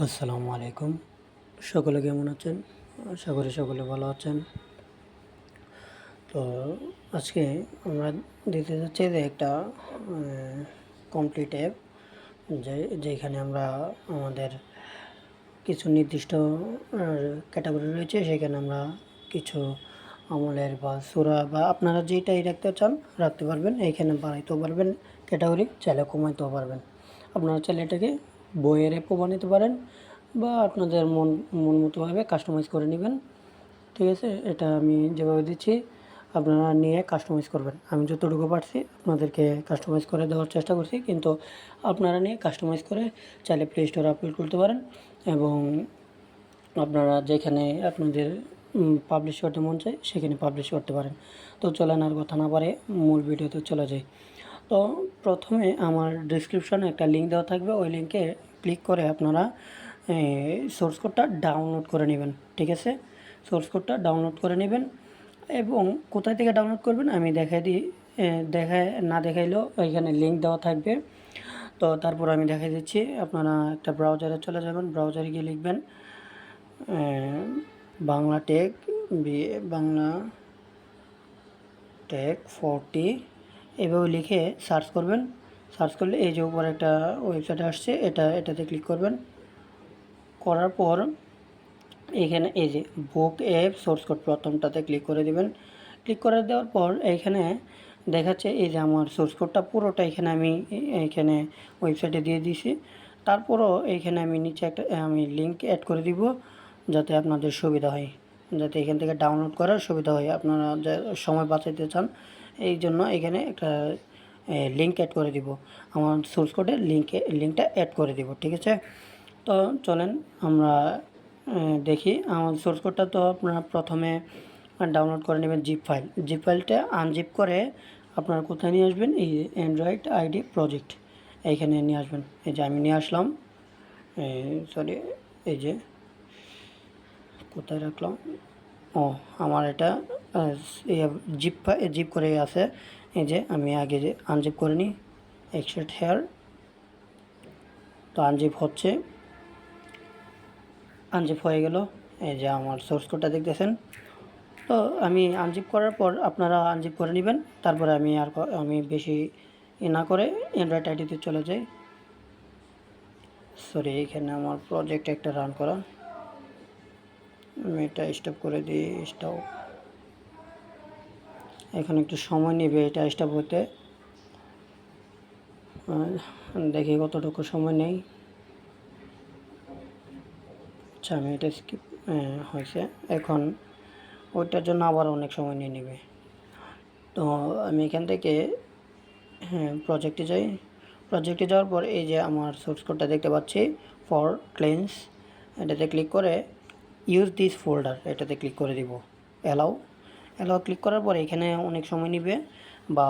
আসসালামু আলাইকুম। সকলে কেমন আছেন? আশা করি সকলে ভালো আছেন। তো আজকে আমরা দিতে যাচ্ছি যে একটা কমপ্লিট অ্যাপ যে, যেখানে আমরা আমাদের কিছু নির্দিষ্ট ক্যাটাগরি রয়েছে, সেখানে আমরা কিছু আমলের বা সুরা বা আপনারা যেটাই রাখতে চান, রাখতে পারবেন। এইখানে বাড়াইতেও পারবেন ক্যাটাগরি চাইলে কমাইতেও পারবেন। আপনারা চাইলে এটাকে বইয়ের অ্যাপও বানাতে পারেন বা আপনাদের মন মন মতোভাবে কাস্টমাইজ করে নেবেন। ঠিক আছে? এটা আমি যেভাবে দিচ্ছি, আপনারা নিয়ে কাস্টমাইজ করবেন। আমি যতটুকু পারছি আপনাদেরকে কাস্টমাইজ করে দেওয়ার চেষ্টা করছি, কিন্তু আপনারা নিয়ে কাস্টমাইজ করে চাইলে প্লে স্টোরে আপলোড করতে পারেন এবং আপনারা যেখানে আপনাদের পাবলিশ করতে মন চায় সেখানে পাবলিশ করতে পারেন। তো চলেন আর কথা না পারে মূল ভিডিওতে চলে যাই। তো প্রথমে আমার ডিসক্রিপশনে একটা লিঙ্ক দেওয়া থাকবে। ওই লিঙ্কে ক্লিক করে আপনারা সোর্স কোডটা ডাউনলোড করে নেবেন, ঠিক আছে? সোর্স কোডটা ডাউনলোড করে নেবেন এবং কোথায় থেকে ডাউনলোড করবেন আমি দেখাই দিই দেখায়, না দেখাইলেও এখানে লিঙ্ক দেওয়া থাকবে। তো তারপর আমি দেখাই দিচ্ছি, আপনারা একটা ব্রাউজারে চলে যাবেন ব্রাউজারে গিয়ে লিখবেন Bangla tech Bangla tech forty এভাবে লিখে সার্চ করবেন। সার্চ করলে এই যে উপরে একটা ওয়েবসাইট আসছে, এটা, এটাতে ক্লিক করবেন। করার পর এখানে এই যে বুক অ্যাপ সোর্স কোড প্রথমটাতে ক্লিক করে দেবেন। ক্লিক করে দেওয়ার পর এইখানে দেখাচ্ছে এই যে আমার সোর্স কোডটা পুরোটা এখানে আমি, এখানে ওয়েবসাইটে দিয়ে দিছি তারপরও এইখানে আমি নিচে একটা, আমি লিঙ্ক অ্যাড করে দিব যাতে আপনাদের সুবিধা হয়। যাতে এখান থেকে ডাউনলোড করার সুবিধা হয়। আপনারা যে, সময় বাঁচাইতে চান এই জন্য এখানে একটা লিঙ্ক অ্যাড করে দিব। আমার সোর্স কোডের লিঙ্কে লিঙ্কটা অ্যাড করে দিব, ঠিক আছে? তো চলেন আমরা দেখি। আমার সোর্স কোডটা তো আপনারা প্রথমে ডাউনলোড করে নেবেন জিপ ফাইল জিপ ফাইলটা আনজিপ করে আপনারা কোথায় নিয়ে আসবেন? এই অ্যান্ড্রয়েড আইডি প্রজেক্ট এইখানে নিয়ে আসবেন। এই যে আমি নিয়ে আসলাম। সরি এই যে কোথায় রাখলাম? ও, আমার এটা জিপ জিপ করে আছে। এই যে আমি আগে যে আনজিপ করে নিই এক্সট্রেট হেয়ার তো আনজিপ হচ্ছে। আনজিপ হয়ে গেল। এই যে আমার সোর্স কোডটা দেখতেছেন। তো আমি আনজিপ করার পর আপনারা আনজিপ করে নেবেন। তারপরে আমি আর আমি বেশি না করে অ্যান্ড্রয়েড আইডিতে চলে যাই। সরি এখানে আমার প্রজেক্ট একটা রান করা। আমি এটা স্টপ করে দিই স্টপ এখানে একটু সময় নেবে এটা স্টপ হতে দেখি কতটুকু সময় নেই। আচ্ছা আমি এটা স্কিপ হয়েছে। এখন ওইটার জন্য আবার অনেক সময় নিয়ে নেবে। তো আমি এখান থেকে হ্যাঁ প্রজেক্টে যাই। প্রজেক্টে যাওয়ার পর এই যে আমার সোর্স কোডটা দেখতে পাচ্ছি ফর ক্লেন্স এটাতে ক্লিক করে ইউজ দিস ফোল্ডার এটাতে ক্লিক করে দিব। অ্যালাউ অ্যালাউ ক্লিক করার পরে এখানে অনেক সময় নিবে বা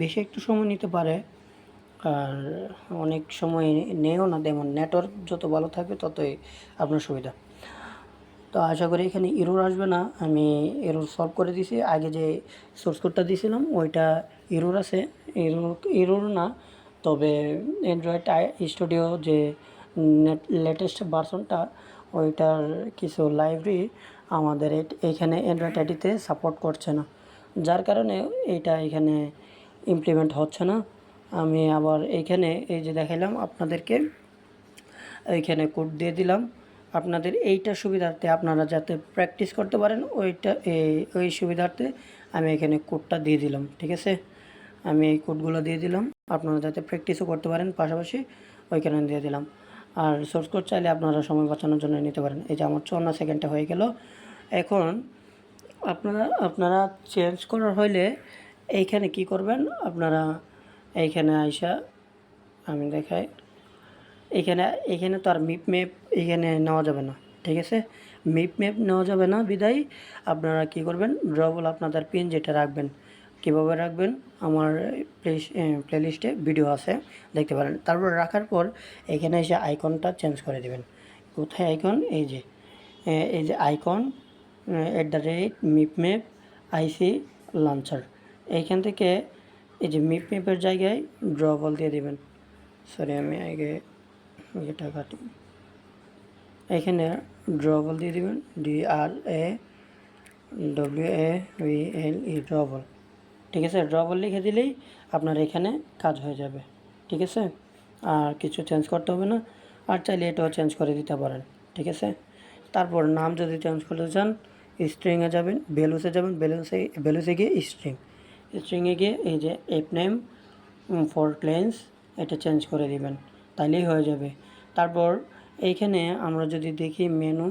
বেশি একটু সময় নিতে পারে। আর অনেক সময় নেও না তেমন নেটওয়ার্ক যত ভালো থাকবে ততই আপনার সুবিধা। তো আশা করি এখানে ইরোর আসবে না। আমি এরোর সলভ করে দিছি। আগে যে সোর্স কোডটা দিয়েছিলাম ওইটা ইরোর আছে। ইরোর ইরোর না। তবে অ্যান্ড্রয়েড স্টুডিও যে লেটেস্ট ভার্সনটা ওইটার কিছু লাইব্রেরি আমাদের এখানে অ্যান্ড্রয়েড আইডিতে সাপোর্ট করছে না। যার কারণে এটা এখানে ইমপ্লিমেন্ট হচ্ছে না। আমি আবার এইখানে এই যে দেখাইলাম, আপনাদেরকে এইখানে কোড দিয়ে দিলাম। আপনাদের এইটা সুবিধার্থে আপনারা যাতে প্র্যাকটিস করতে পারেন, ওইটা, এই, ওই সুবিধার্থে আমি এখানে কোডটা দিয়ে দিলাম, ঠিক আছে? আমি এই কোডগুলো দিয়ে দিলাম। আপনারা যাতে প্র্যাকটিসও করতে পারেন, পাশাপাশি ওইখানে দিয়ে দিলাম। আর সোর্স কোড চাইলে আপনারা সময় বাঁচানোর জন্য নিতে পারেন। এই যে আমার চুয়ান্ন সেকেন্ডটা হয়ে গেল। এখন আপনারা আপনারা চেঞ্জ করার হইলে এইখানে কি করবেন? আপনারা এইখানে আইসা আমি দেখাই। এখানে এখানে তো আর মিপ ম্যাপ এখানে নেওয়া যাবে না, ঠিক আছে? মিপ ম্যাপ নেওয়া যাবে না, বিদায়। আপনারা কি করবেন? ড্রবল আপনাদের পিন যেটা রাখবেন। কীভাবে রাখবেন? আমার প্লে প্লেলিস্টে ভিডিও আছে, দেখতে পারেন। তারপর রাখার পর এখানে এসে আইকনটা চেঞ্জ করে দেবেন। কোথায় আইকন এই যে এই যে icon at the rate mipmap I C launcher এইখান থেকে এই যে মিপ ম্যাপের জায়গায় ড্র বল দিয়ে দেবেন। সরি আমি আগে এটা কাটি। এখানে ড্রবল দিয়ে দিবেন। D R A W A V L E drawable ঠিক আছে? ড্রবল লিখে দিলেই আপনার এখানে কাজ হয়ে যাবে। ঠিক আছে? আর কিছু চেঞ্জ করতে হবে না। আর চাইলে এটাও চেঞ্জ করে দিতে পারেন। ঠিক আছে? তারপর নাম যদি চেঞ্জ করতে চান স্ট্রিংয়ে যাবেন বেলুসে যাবেন বেলুসে বেলুসে গিয়ে স্ট্রিং স্ট্রিংয়ে গিয়ে এই যে এপ নেম ফর ক্লেন্স এটা চেঞ্জ করে দিবেন। তাইলেই হয়ে যাবে। তারপর এইখানে আমরা যদি দেখি মেনু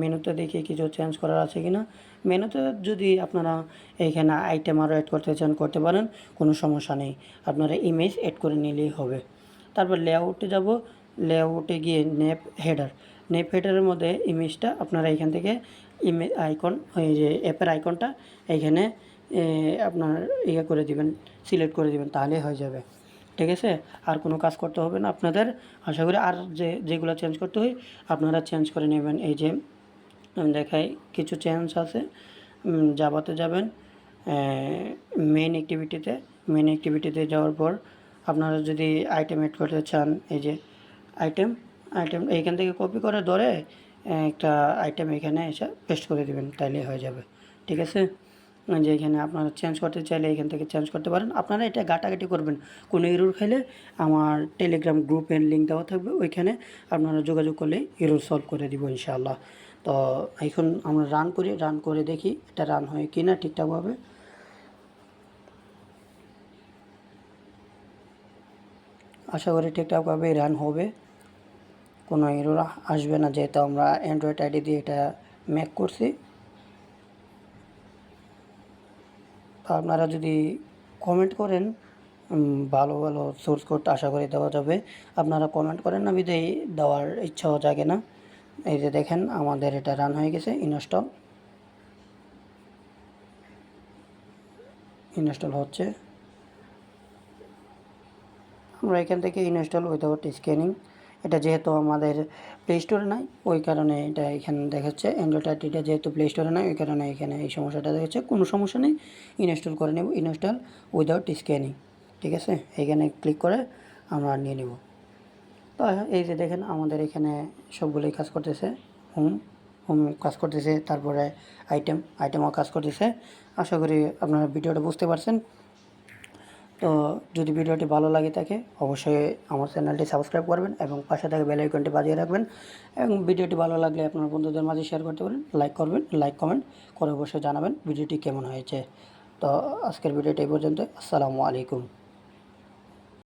মেনুতে দেখি কিছু চেঞ্জ করার আছে কি না মেনুতে যদি আপনারা এইখানে আইটেম আরও অ্যাড করতে চান, করতে পারেন, কোনো সমস্যা নেই। আপনারা ইমেজ অ্যাড করে নিলেই হবে। তারপর লেআউটে যাব। লেআউটে গিয়ে নেপ হেডার নেপ হেডারের মধ্যে ইমেজটা আপনারা এখান থেকে ইমে আইকন এই যে অ্যাপের আইকনটা এইখানে আপনার ইয়ে করে দিবেন সিলেক্ট করে দিবেন তাহলেই হয়ে যাবে। ঠিক আছে? আর কোনো কাজ করতে হবে না। আপনাদের আশা করি আর যে, যেগুলো চেঞ্জ করতে হয়, আপনারা চেঞ্জ করে নেবেন। এই যে আমি দেখাই কিছু চেঞ্জ আছে জাভাতে যাবেন। মেন অ্যাক্টিভিটিতে মেন অ্যাক্টিভিটিতে যাওয়ার পর আপনারা যদি আইটেম এড করতে চান, এই যে আইটেম আইটেম এইখান থেকে কপি করে ধরে একটা আইটেম এখানে এসে পেস্ট করে দিবেন, তাইলে হয়ে যাবে। ঠিক আছে? যে এখানে আপনারা চেঞ্জ করতে চাইলে এখান থেকে চেঞ্জ করতে পারেন। আপনারা এটা গাটাগাটি করবেন। কোনো ইরোর খাইলে আমার টেলিগ্রাম গ্রুপের লিঙ্ক দেওয়া থাকবে। ওইখানে আপনারা যোগাযোগ করলে ইরোর সলভ করে দিব ইনশাআল্লাহ। তো এখন আমরা রান করি রান করে দেখি এটা রান হয় কি না ঠিকঠাকভাবে। আশা করি ঠিকঠাকভাবে রান হবে। কোনো এরর আসবে না, যেহেতু আমরা অ্যান্ড্রয়েড আইডি দিয়ে এটা ম্যাক করছি। আপনারা যদি কমেন্ট করেন ভালো ভালো সোর্স কোড আশা করি দেওয়া যাবে। আপনারা কমেন্ট করেন না বিদায় দেওয়ার ইচ্ছাও জাগে না। এই যে দেখেন, আমাদের এটা রান হয়ে গেছে ইনস্টল ইনস্টল হচ্ছে। আমরা এখান থেকে ইনস্টল উইদাউট স্ক্যানিং এটা যেহেতু আমাদের প্লে স্টোরে নাই, ওই কারণে এটা এখানে দেখাচ্ছে। অ্যান্ড্রয়েড আইডিটা যেহেতু প্লে স্টোরে নাই, ওই কারণে এখানে এই সমস্যাটা দেখাচ্ছে। কোনো সমস্যা নেই ইনস্টল করে নেব। ইনস্টল উইদাউট স্ক্যানিং ঠিক আছে? এখানে ক্লিক করে আমরা নিয়ে নেব। তো এই যে দেখেন আমাদের এখানে সবগুলোই কাজ করতেছে। হোম হোম, কাজ করতেছে, তারপরে আইটেম আইটেমও কাজ করতেছে। আশা করি আপনারা ভিডিওটা বুঝতে পারছেন। তো যদি ভিডিওটি ভালো লাগে থাকে, অবশ্যই আমার চ্যানেলটি সাবস্ক্রাইব করবেন এবং পাশে থেকে বেল আইকনটি বাজিয়ে রাখবেন। এবং ভিডিওটি ভালো লাগলে আপনার বন্ধুদের মাঝে শেয়ার করতে পারেন লাইক করবেন লাইক কমেন্ট করে অবশ্যই জানাবেন ভিডিওটি কেমন হয়েছে। তো আজকের ভিডিওটি এই পর্যন্ত আসসালামু আলাইকুম।